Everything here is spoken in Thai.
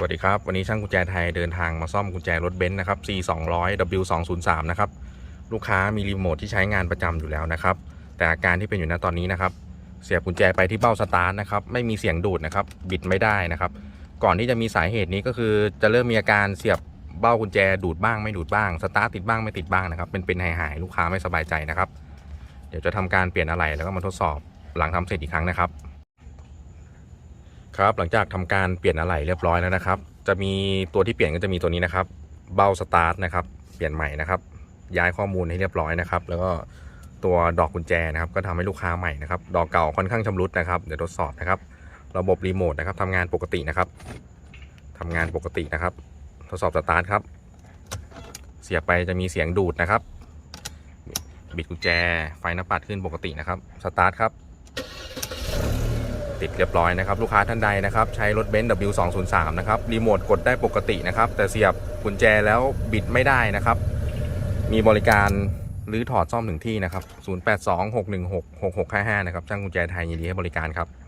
สวัสดีครับ วันนี้ช่างกุญแจไทยเดินทางมาซ่อมกุญแจรถเบนซ์นะครับ C 2 0 0 W 2 0 3นะครับ ลูกค้ามีรีโมทที่ใช้งานประจำอยู่แล้วนะครับ แต่อาการที่เป็นอยู่ณตอนนี้นะครับ เสียบกุญแจไปที่เบ้าสตาร์ทนะครับ ไม่มีเสียงดูดนะครับ บิดไม่ได้นะครับ ก่อนที่จะมีสาเหตุนี้ก็คือจะเริ่มมีอาการเสียบเบ้ากุญแจดูดบ้างไม่ดูดบ้าง สตาร์ทติดบ้างไม่ติดบ้างนะครับ เป็นเป็นหายหายๆลูกค้าไม่สบายใจนะครับ เดี๋ยวจะทำการเปลี่ยนอะไหล่แล้วก็มาทดสอบหลังทำเสร็จอีกครั้งนะครับ ครับหลังจากทำการเปลี่ยนอะไหล่เรียบร้อยแล้วนะครับ จะมีตัวที่เปลี่ยนก็จะมีตัวนี้นะครับ เบ้าสตาร์ทนะครับ เปลี่ยนใหม่นะครับ ย้ายข้อมูลให้เรียบร้อยนะครับ แล้วก็ตัวดอกกุญแจนะครับ ก็ทำให้ลูกค้าใหม่นะครับ ดอกเก่าค่อนข้างชำรุดนะครับ เดี๋ยวทดสอบนะครับ ระบบรีโมทนะครับทำงานปกตินะครับทำงานปกตินะครับ ทดสอบสตาร์ทครับ เสียบไปจะมีเสียงดูดนะครับ บิดกุญแจ ไฟหน้าปัดขึ้นปกตินะครับ สตาร์ทครับ ติดเรียบร้อยนะครับ ลูกค้าท่านใดนะครับ ใช้รถเบนซ์ W203 นะครับ รีโมทกดได้ปกตินะครับ แต่เสียบกุญแจแล้วบิดไม่ได้นะครับ มีบริการรื้อถอดซ่อมถึงที่นะครับ 0826166655 นะครับช่างกุญแจไทยยินดีให้บริการครับ